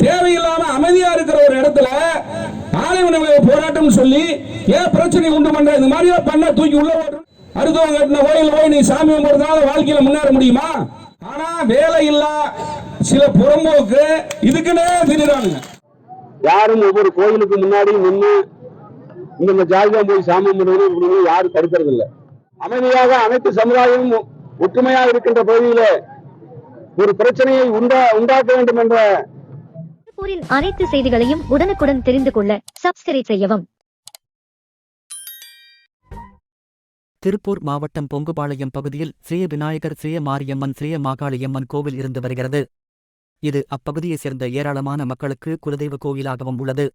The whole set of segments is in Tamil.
தேவையில்லாம அமைதியா இருக்கிற ஒரு இடத்துல ஆலய போராட்டம் சொல்லி ஏன் பிரச்சனை உண்டு பண்ற? இந்த மாதிரி பண்ண தூக்கி உள்ள ஓட்டு அடுத்தவங்க கட்டின கோயில் போய் நீ சாமி கும்பிடுறதுனால வாழ்க்கையில முன்னேற முடியுமா? ஆனா வேலை இல்லா சில புறம்போக்கு இதுக்குன்னே திரிறானுங்க யாரும் ஒவ்வொரு கோயிலுக்கு முன்னாடி நின்று இந்த ஜாதிதான் போய் சாமி கும்பிடுறது யாரும் தடுக்கிறது இல்ல அமைதியாக அனைத்து சமுதாயமும் ஒற்றுமையாக இருக்கின்ற பகுதியில ஒரு பிரச்சனையை உண்டா உண்டாக்க வேண்டும் என்ற திருப்பூரின் அனைத்து செய்திகளையும் உடனுக்குடன் தெரிந்து கொள்ள சப்ஸ்கிரைப் செய்யவும். திருப்பூர் மாவட்டம் பொங்குபாளையம் பகுதியில் ஸ்ரீ விநாயகர் ஸ்ரீ மாரியம்மன் ஸ்ரீ மாகாளியம்மன் கோவில் இருந்து வருகிறது. இது அப்பகுதியைச் சேர்ந்த ஏராளமான மக்களுக்கு குலதெய்வ கோயிலாகவும் உள்ளது.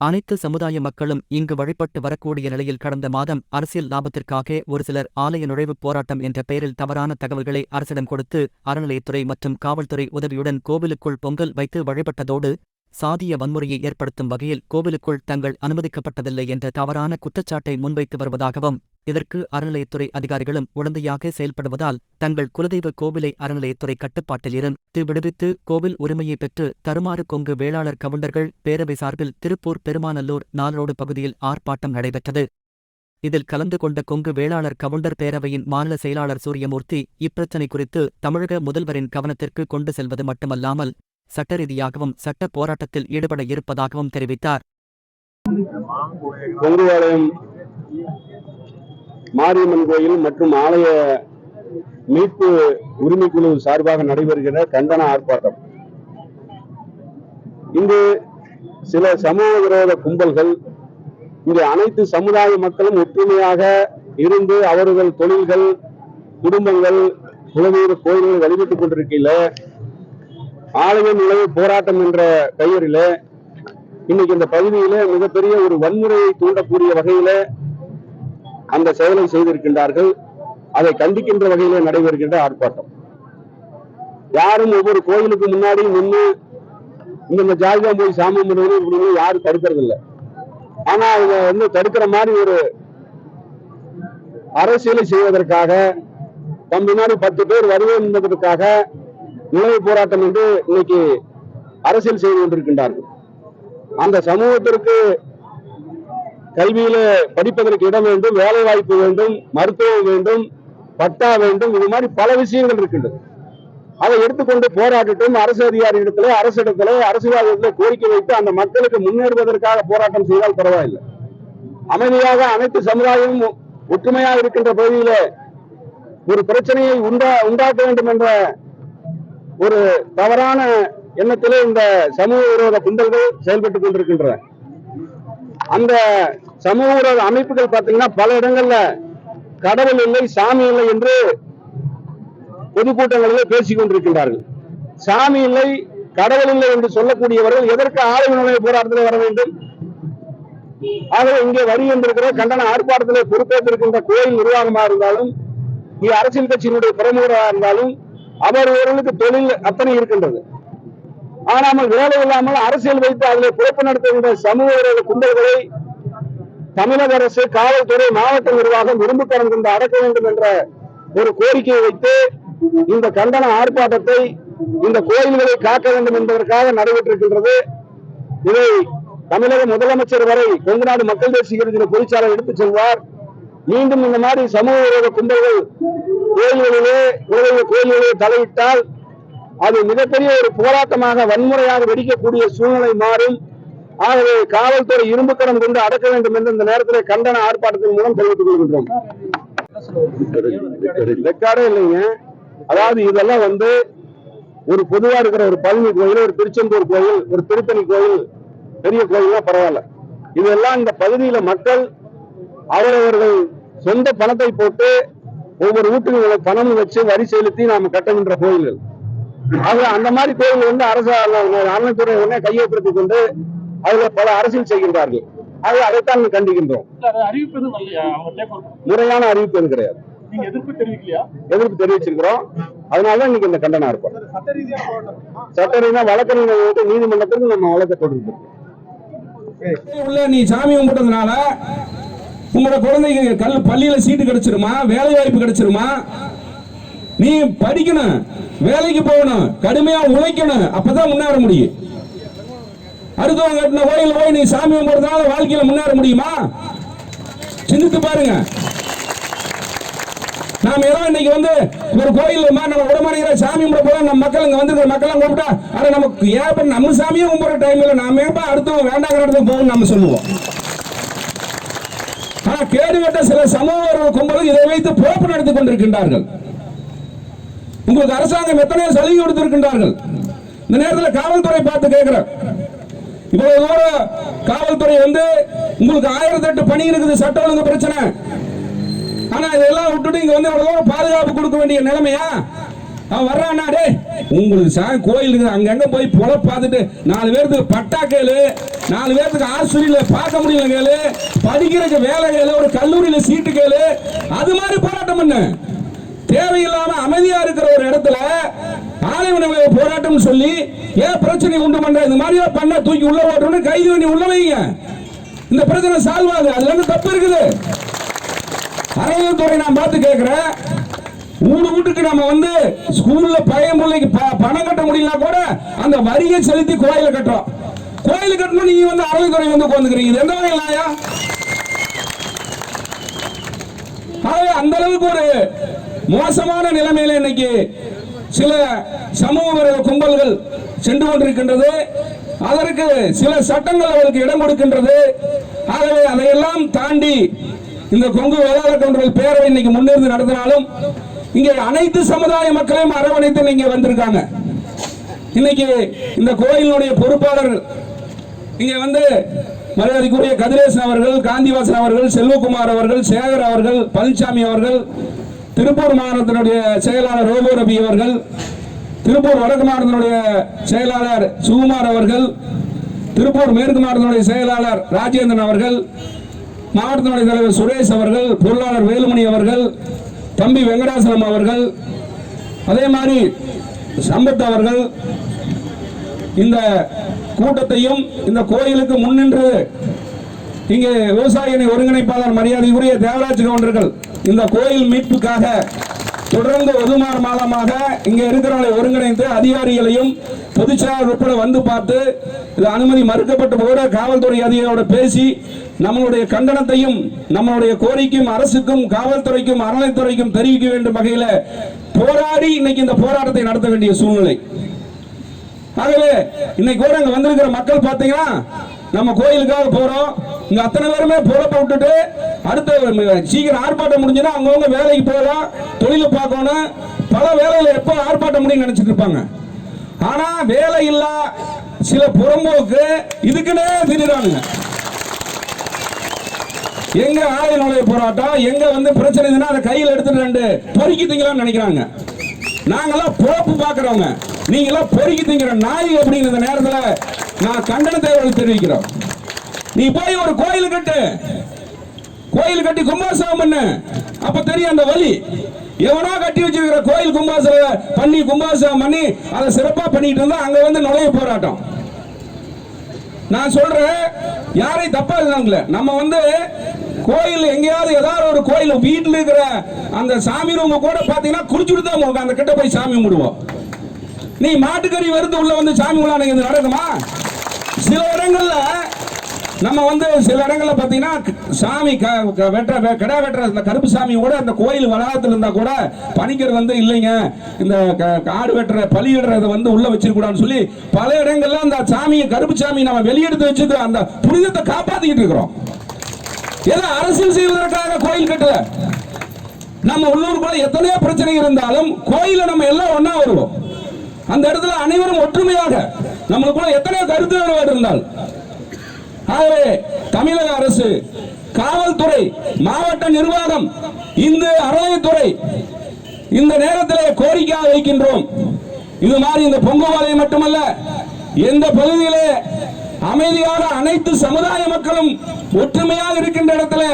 அனைத்து சமுதாய மக்களும் இங்கு வழிபட்டு வரக்கூடிய நிலையில் கடந்த மாதம் அரசியல் லாபத்திற்காக ஒரு சிலர் ஆலய நுழைவுப் போராட்டம் என்ற பெயரில் தவறான தகவல்களை அரசிடம் கொடுத்து அறநிலையத்துறை மற்றும் காவல்துறை உதவியுடன் கோவிலுக்குள் பொங்கல் வைத்து வழிபட்டதோடு சாதிய வன்முறையை ஏற்படுத்தும் வகையில் கோவிலுக்குள் தங்கள் அனுமதிக்கப்பட்டதில்லை என்ற தவறான குற்றச்சாட்டை முன்வைத்து வருவதாகவும் இதற்கு அறநிலையத்துறை அதிகாரிகளும் உடந்தையாக செயல்படுவதால் தங்கள் குலதெய்வ கோவிலை அறநிலையத்துறை கட்டுப்பாட்டில் இருந்து விடுவித்து கோவில் உரிமையை பெற்று தருமாறு கொங்கு வேளாளர் கவுண்டர்கள் பேரவை சார்பில் திருப்பூர் பெருமாநல்லூர் நாலரோடு பகுதியில் ஆர்ப்பாட்டம் நடைபெற்றது. இதில் கலந்து கொண்ட கொங்கு வேளாளர் கவுண்டர் பேரவையின் மாநில செயலாளர் சூரியமூர்த்தி இப்பிரச்சினை குறித்து தமிழக முதல்வரின் கவனத்திற்கு கொண்டு செல்வது மட்டுமல்லாமல் சட்டரீதியாகவும் சட்ட போராட்டத்தில் ஈடுபட இருப்பதாகவும் தெரிவித்தார். மாரியம்மன் கோயில் மற்றும் ஆலய மீட்பு உரிமை குழு சார்பாக நடைபெறுகிற கண்டன ஆர்ப்பாட்டம். இங்கு சில சமூக விரோத கும்பல்கள் இங்கு அனைத்து சமுதாய மக்களும் ஒற்றுமையாக இருந்து அவர்கள் தொழில்கள் குடும்பங்கள் குலதெய்வ கோயில்களை வழிபட்டுக் கொண்டிருக்கையில ஆலய நுழைவு போராட்டம் என்ற பெயரில இன்னைக்கு இந்த பகுதியில மிகப்பெரிய ஒரு வன்முறையை தூண்டக்கூடிய வகையில அந்த செயலை செய்திருக்கின்றார்கள். அதை கண்டிக்கின்ற வகையிலே நடைபெறுகின்ற ஆர்ப்பாட்டம். யாரும் ஒவ்வொரு கோயிலுக்கு முன்னாடி நின்று இந்த ஜாதிகா போய் சாமி கும்பிடுவது இப்படின்னு யாரும் தடுக்கிறது ஆனா அவங்க வந்து தடுக்கிற மாதிரி ஒரு அரசியலை செய்வதற்காக தம் பின்னாடி பத்து பேர் வருவேன் என்பதற்காக நினைவு போராட்டம் என்று இன்னைக்கு அரசியல் செய்து கொண்டிருக்கின்றார்கள். அந்த சமூகத்திற்கு கல்வியில படிப்பதற்கு இடம் வேண்டும் வேலை வாய்ப்பு வேண்டும் மருத்துவம் வேண்டும் பட்டா வேண்டும் இது மாதிரி பல விஷயங்கள் இருக்கின்றது. அதை எடுத்துக்கொண்டு போராட்டட்டும் அரசு அதிகாரியிடத்திலே அரசிடத்திலே அரசியல்வாதிகளே கோரிக்கை வைத்து அந்த மக்களுக்கு முன்னேறுவதற்காக போராட்டம் செய்தால் பரவாயில்லை. அமைதியாக அனைத்து சமுதாயமும் ஒ- ஒற்றுமையாக இருக்கின்ற பகுதியில ஒரு பிரச்சனையை உண்டா உண்டாக்க வேண்டும் என்ற ஒரு தவறான எண்ணத்திலே இந்த சமூக விரோத குண்டல்கள் செயல்பட்டுக் கொண்டிருக்கின்றன. அந்த சமூக ஊடக அமைப்புகள் பாத்தீங்கன்னா பல இடங்கள்ல கடவுள் இல்லை சாமி இல்லை என்று பொதுக்கூட்டங்களிலே பேசிக் கொண்டிருக்கின்றார்கள். சாமி இல்லை கடவுள் இல்லை என்று சொல்லக்கூடியவர்கள் எதற்கு ஆலய போராட்டத்தில் வர வேண்டும்? ஆகவே இங்கே வரி என்றிருக்கிற கண்டன ஆர்ப்பாட்டத்திலே பொறுப்பேற்றிருக்கின்ற கோயில் நிர்வாகமாக இருந்தாலும் இங்கே அரசியல் கட்சியினுடைய பிரமுகராக இருந்தாலும் அவர்களுக்கு தொழில் அத்தனை இருக்கின்றது. ஆனால் வேலை இல்லாமல் அரசியல் வைத்து அதில் பிழைப்பு நடத்துகின்ற சமூக விரோத கும்பல்களை தமிழக அரசு காவல்துறை மாவட்ட நிர்வாகம் விரும்புக்கரம் கொண்டு அடக்க வேண்டும் என்ற ஒரு கோரிக்கையை வைத்து இந்த கண்டன ஆர்ப்பாட்டத்தை இந்த கோயில்களை காக்க வேண்டும் என்பதற்காக நடைபெற்றிருக்கின்றது. இதை தமிழக முதலமைச்சர் வரை கொங்கு நாடு மக்கள் தேசிய கட்சியின் பொதுச்சாளர் எடுத்துச் செல்வார். மீண்டும் இந்த மாதிரி சமூக விரோத கும்பல்கள் கோயில்களிலே குலதெய்வ கோயில்களிலே தலையிட்டால் அது மிகப்பெரிய ஒரு போராட்டமாக வன்முறையாக வெடிக்கக்கூடிய சூழ்நிலை மாறும். ஆகவே காவல்துறை இரும்புக்கரம் கொண்டு அடக்க வேண்டும் என்று இந்த நேரத்தில் கண்டன ஆர்ப்பாட்டத்தின் மூலம் தெரிவித்துக் கொள்கின்றோம். ரெக்கார்டே இல்லைங்க. அதாவது இதெல்லாம் வந்து ஒரு பொதுவா இருக்கிற ஒரு பழனி கோயில் ஒரு திருச்செந்தூர் கோயில் ஒரு திருத்தணி கோயில் பெரிய கோயில்னா பரவாயில்ல. இதெல்லாம் இந்த பகுதியில மக்கள் அவரவர்கள் சொந்த பணத்தை போட்டு ஒவ்வொரு வீட்டுக்கு பணம் வச்சு வரி செலுத்தி நாம கட்டுகின்ற கோயில்கள். ஆக அந்த மாதிரி கோயில் வந்து அரசு அறநிலைத்துறை உடனே கையெழுத்திக் கொண்டு அதுல பல அரசியல் செய்கின்றார்கள். ஆக அதைத்தான் கண்டிக்கின்றோம். முறையான அறிவிப்பு எதுவும் கிடையாது. எதிர்ப்பு தெரிவிக்கலையா? எதிர்ப்பு தெரிவிச்சிருக்கிறோம். அதனாலதான் இன்னைக்கு இந்த கண்டனம் இருப்போம் சட்ட ரீதியா வழக்கறிஞர் வந்து நீதிமன்றத்திற்கு நம்ம வழக்க தொடர்பு உள்ள நீ சாமி கும்பிட்டதுனால உங்களோட குழந்தைக்கு கல் பள்ளியில சீட்டு கிடைச்சிருமா? வேலை வாய்ப்பு கிடைச்சிருமா? நீ படிக்கணும் வேலைக்கு போகணும் கடுமையா உழைக்கணும் அப்பதான் முன்னேற முடியும். அடுத்தவங்க கட்டின கோயில் போய் நீ சாமி கும்பிடுறதுனால வாழ்க்கையில முன்னேற முடியுமா? சிந்தித்து பாருங்க. நாம ஏதோ இன்னைக்கு வந்து ஒரு கோயில் நம்ம உடம்படிக்கிற சாமி கும்பிட போல நம்ம மக்கள் இங்க வந்து மக்கள் கூப்பிட்டா ஆனா நமக்கு ஏன் நம்ம சாமியும் கும்பிடுற டைம்ல நாம ஏப்பா அடுத்தவங்க வேண்டாங்கிற இடத்துக்கு போகணும் நம்ம சொல்லுவோம். ஆனா கேடு கட்ட சில சமூக கும்பலும் இதை வைத்து பொழப்பு நடத்தி கொண்டிருக்கின்றார்கள். உங்களுக்கு அரசாங்கம் எத்தனையோ சலுகை கொடுத்திருக்கின்றார்கள். இந்த நேரத்தில் காவல்துறை பார்த்து கேட்கிறேன். இவ்வளவு தூரம் காவல்துறை வந்து உங்களுக்கு ஆயிரத்தி எட்டு பணி இருக்குது சட்ட ஒழுங்கு பிரச்சனை. ஆனா இதெல்லாம் விட்டுட்டு இங்க வந்து இவ்வளவு தூரம் பாதுகாப்பு கொடுக்க வேண்டிய நிலைமையா? அவன் வர்றான்னா டே உங்களுக்கு சா கோயில் இருக்குது. அங்கங்க போய் புல பார்த்துட்டு நாலு பேர்த்துக்கு பட்டா கேளு. நாலு பேர்த்துக்கு ஆஸ்பத்திரியில பார்க்க முடியல கேளு. படிக்கிறதுக்கு வேலை கேளு. ஒரு கல்லூரியில சீட்டு கேளு. அது மாதிரி போராட்டம் என்ன தேவையில்லாம அமைதியா இருக்கிற ஒரு இடத்துல ஆலைவன போராட்டம் சொல்லி ஏன் பிரச்சனை உண்டு பண்ற இந்த மாதிரியா பண்ண தூக்கி உள்ள ஓட்டணும் கைது பண்ணி உள்ள வைங்க. இந்த பிரச்சனை சால்வ் ஆகுது. அதுல இருந்து தப்பு இருக்குது. அறநிலையத்துறை நான் பார்த்து கேட்கிறேன் ஊடு வீட்டுக்கு நம்ம வந்து ஸ்கூல்ல பையன் பிள்ளைக்கு ப- பணம் கட்ட முடியலனா கூட அந்த வரியை செலுத்தி கோயில கட்டுறோம். கோயில் கட்டணும் நீங்க வந்து அறநிலையத்துறை வந்து உட்காந்துக்கிறீங்க இது எந்த வகையில் ஆயா? ஆகவே அந்த அளவுக்கு ஒரு மோசமான நிலைமையில இன்னைக்கு சில சமூக விரோத கும்பல்கள் சென்று கொண்டிருக்கின்றது. அதற்கு சில சட்டங்கள் அவருக்கு இடம் கொடுக்கின்றது. ஆகவே அதையெல்லாம் தாண்டி இந்த கொங்கு வேளாளர் கவுண்டர்கள் பேரவை இன்னைக்கு முன்னிருந்து நடத்தினாலும் இங்கே அனைத்து சமுதாய மக்களையும் அரவணைத்து நீங்க வந்திருக்காங்க. இன்னைக்கு இந்த கோயிலினுடைய பொறுப்பாளர்கள் இங்க வந்து மரியாதைக்குரிய கதிரேசன் அவர்கள் காந்திவாசன் அவர்கள் செல்வகுமார் அவர்கள் சேகர் அவர்கள் பழனிசாமி அவர்கள் திருப்பூர் மாவட்டத்தினுடைய செயலாளர் ரோபோ ரபி அவர்கள் திருப்பூர் வடக்கு மாவட்டத்தினுடைய செயலாளர் சுகுமார் அவர்கள் திருப்பூர் மேற்கு மாவட்டத்தினுடைய செயலாளர் ராஜேந்திரன் அவர்கள் மாவட்டத்தினுடைய தலைவர் சுரேஷ் அவர்கள் பொருளாளர் வேலுமணி அவர்கள் தம்பி வெங்கடாசலம் அவர்கள் அதே மாதிரி சம்பத் அவர்கள் இந்த கூட்டத்தையும் இந்த கோயிலுக்கு முன்னின்று இங்கே விவசாயினை ஒருங்கிணைப்பாளர் மரியாதைக்குரிய தேவராஜ் கவுண்டர்கள் இந்த கோயில் மீட்புக்காக தொடர்ந்து ஒதுமாறு மாதமாக இங்கே இருக்கிறவங்களை ஒருங்கிணைத்து அதிகாரிகளையும் பொதுச்செயலாளர் உட்பட வந்து பார்த்து இது அனுமதி மறுக்கப்பட்ட போது காவல்துறை அதிகாரியோட பேசி நம்மளுடைய கண்டனத்தையும் நம்மளுடைய கோரிக்கையும் அரசுக்கும் காவல்துறைக்கும் அறநிலைத்துறைக்கும் தெரிவிக்க வேண்டும் வகையில் போராடி இன்னைக்கு இந்த போராட்டத்தை நடத்த வேண்டிய சூழ்நிலை. ஆகவே இன்னைக்கு கூட அங்க வந்திருக்கிற மக்கள் பார்த்தீங்கன்னா நம்ம கோயிலுக்காக போறோம். இங்க அத்தனை பேருமே பொழப்ப விட்டுட்டு அடுத்த சீக்கிரம் ஆர்ப்பாட்டம் முடிஞ்சுன்னா அவங்கவுங்க வேலைக்கு போகலாம் தொழிலை பார்க்கணும். பல வேலையில எப்போ ஆர்ப்பாட்டம் முடியும் நினைச்சிட்டு இருப்பாங்க. ஆனா வேலை இல்லா சில புறம்போக்கு இதுக்குன்னே திரிறானுங்க எங்க ஆய நுழைய போராட்டம் எங்க வந்து பிரச்சனை இருந்ததுன்னா அதை கையில் எடுத்துட்டு ரெண்டு பொறுக்கிட்டீங்களான்னு நினைக்கிறாங்க. நாங்கெல்லாம் பொழப்பு பார்க்குறவங்க. நீங்களாம் பொறுக்கிட்டீங்கிற திங்கிற நாய் அப்படிங்கிற நேரத்தில் நான் கண்டனத்தை அவர்களுக்கு தெரிவிக்கிறோம். நீ போய் ஒரு கோயில் கட்டு. கோயில் கட்டி கும்பாசனம் பண்ண. அப்ப தெரியும் அந்த வழி எவனோ கட்டி வச்சிருக்கிற கோயில் கும்பாசனம் பண்ணி கும்பாசனம் பண்ணி அதை சிறப்பா பண்ணிட்டு இருந்தா அங்க வந்து நுழைய போராட்டம். நான் சொல்றேன் யாரையும் தப்பா இருந்தாங்கள நம்ம வந்து கோயில் எங்கேயாவது ஏதாவது ஒரு கோயில் வீட்டில் இருக்கிற அந்த சாமி ரூம் கூட பார்த்தீங்கன்னா குடிச்சுட்டு தான் போகும் அந்த கிட்ட போய் சாமி கும்பிடுவோம். நீ மாட்டுக்கறி வருது உள்ள வந்து சாமி கும்பிடா நடக்குமா? சில இடங்கள்ல நம்ம வந்து சில இடங்களில் பார்த்தீங்கன்னா சாமி க- க- வெட்டுற வெ- கிடா வெட்டுற இந்த கருப்பு சாமி கூட அந்த கோயில் வளாகத்தில் இருந்தால் கூட பணிக்கர் வந்து இல்லைங்க. இந்த க- காடு வெட்டுற பலியிடுறத வந்து உள்ள வச்சிருக்கூடாதுன்னு சொல்லி பல இடங்கள்ல அந்த சாமியை கருப்பு சாமி நம்ம வெளியெடுத்து வச்சுட்டு அந்த புனிதத்தை காப்பாத்திக்கிட்டு இருக்கிறோம். ஏதோ அரசியல் செய்வதற்காக கோயில் கட்டல நம்ம உள்ளூருக்குள்ள எத்தனையோ பிரச்சனை இருந்தாலும் கோயில நம்ம எல்லாம் ஒன்னா வருவோம். அந்த இடத்துல அனைவரும் ஒற்றுமையாக நம்மளுக்குள்ள எத்தனையோ கருத்து வேறுபாடு இருந்தால் ஆகவே தமிழக அரசு காவல்துறை மாவட்ட நிர்வாகம் இந்து அறநிலையத்துறை இந்த நேரத்தில் கோரிக்கையாக வைக்கின்றோம். இது மாதிரி இந்த பொங்குவாலை மட்டுமல்ல எந்த பகுதியிலே அமைதியாக அனைத்து சமுதாய மக்களும் ஒற்றுமையாக இருக்கின்ற இடத்துல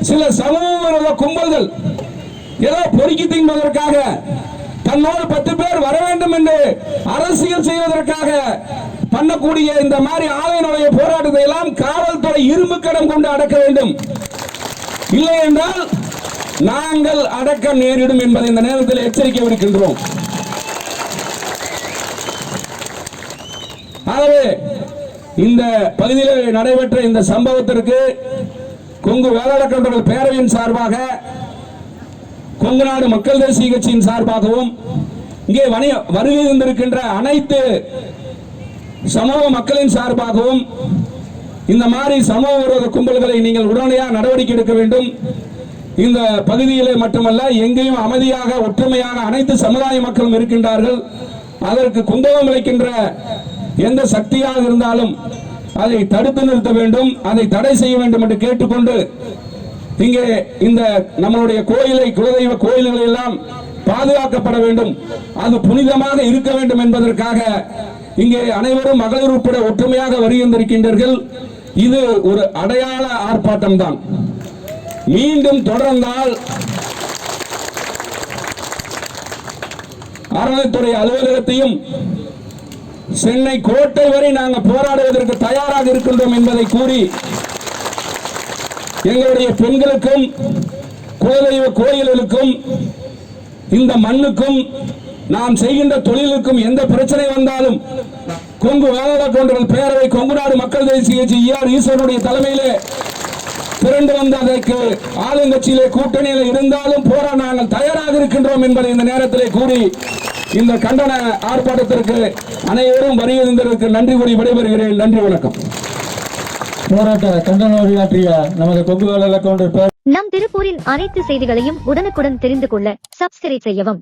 சில சமூக கும்பல்கள் ஏதோ பொறுக்கி தின்பதற்காக தன்னோடு பத்து பேர் வர வேண்டும் என்று அரசியல் செய்வதற்காக பண்ணக்கூடிய இந்த மாதிரி ஆலையினுடைய போராட்டத்தை எல்லாம் காவல்துறை இரும்பு கடம் கொண்டு அடக்க வேண்டும். இல்லை என்றால் நாங்கள் அடக்க நேரிடும் என்பதை இந்த நேரத்தில் எச்சரிக்கை விடுக்கின்றோம் ஆகவே இந்த பகுதியில் நடைபெற்ற இந்த சம்பவத்திற்கு கொங்கு வேளாளர் பேரவையின் சார்பாக கொங்கு நாடு மக்கள் தேசிய கட்சியின் சார்பாகவும் இங்கே வருகை தந்திருக்கின்ற அனைத்து சமூக மக்களின் சார்பாகவும் இந்த மாதிரி சமூக விரோத கும்பல்களை நீங்கள் உடனடியாக நடவடிக்கை எடுக்க வேண்டும். இந்த பகுதியிலே மட்டுமல்ல எங்கேயும் அமைதியாக ஒற்றுமையாக அனைத்து சமுதாய மக்களும் இருக்கின்றார்கள். அதற்கு குந்தகம் விளைக்கின்ற எந்த சக்தியாக இருந்தாலும் அதை தடுத்து நிறுத்த வேண்டும் அதை தடை செய்ய வேண்டும் என்று கேட்டுக்கொண்டு இங்கே இந்த நம்மளுடைய கோயிலை குலதெய்வ கோயில்களை எல்லாம் பாதுகாக்கப்பட வேண்டும். அது புனிதமாக இருக்க வேண்டும் என்பதற்காக இங்கே அனைவரும் மகளிர் உட்பட ஒற்றுமையாக வருகின்றிருக்கின்றீர்கள். இது ஒரு அடையாள ஆர்ப்பாட்டம் தான் மீண்டும் தொடர்ந்தால் அறநிலைத்துறை அலுவலகத்தையும் சென்னை கோட்டை வரை நாங்கள் போராடுவதற்கு தயாராக இருக்கின்றோம் என்பதை கூறி எங்களுடைய பெண்களுக்கும் குலதெய்வ கோயில்களுக்கும் இந்த மண்ணுக்கும் நாம் செய்கின்ற தொழிலுக்கும் எந்த பிரச்சனை வந்தாலும் கொங்கு வேளாள கவுண்டர்கள் பேரவை கொங்கு நாடு மக்கள் தேசிய கட்சி ஈஆர் ஈஸ்வரனுடைய தலைமையிலே திரண்டு வந்த அதற்கு ஆளுங்கட்சியிலே கூட்டணியில் இருந்தாலும் போராட நாங்கள் தயாராக இருக்கின்றோம் என்பதை இந்த நேரத்திலே கூறி இந்த கண்டன ஆர்ப்பாட்டத்திற்கு அனைவரும் வருகிறதற்கு நன்றி கூறி விடைபெறுகிறேன். நன்றி வணக்கம். போராட்ட கண்டன உரையாற்றிய நமது கொங்கு வேளாளர் கவுண்டர் பேர் நம் திருப்பூரின் அனைத்து செய்திகளையும் உடனுக்குடன் தெரிந்து கொள்ள சப்ஸ்கிரைப் செய்யவும்.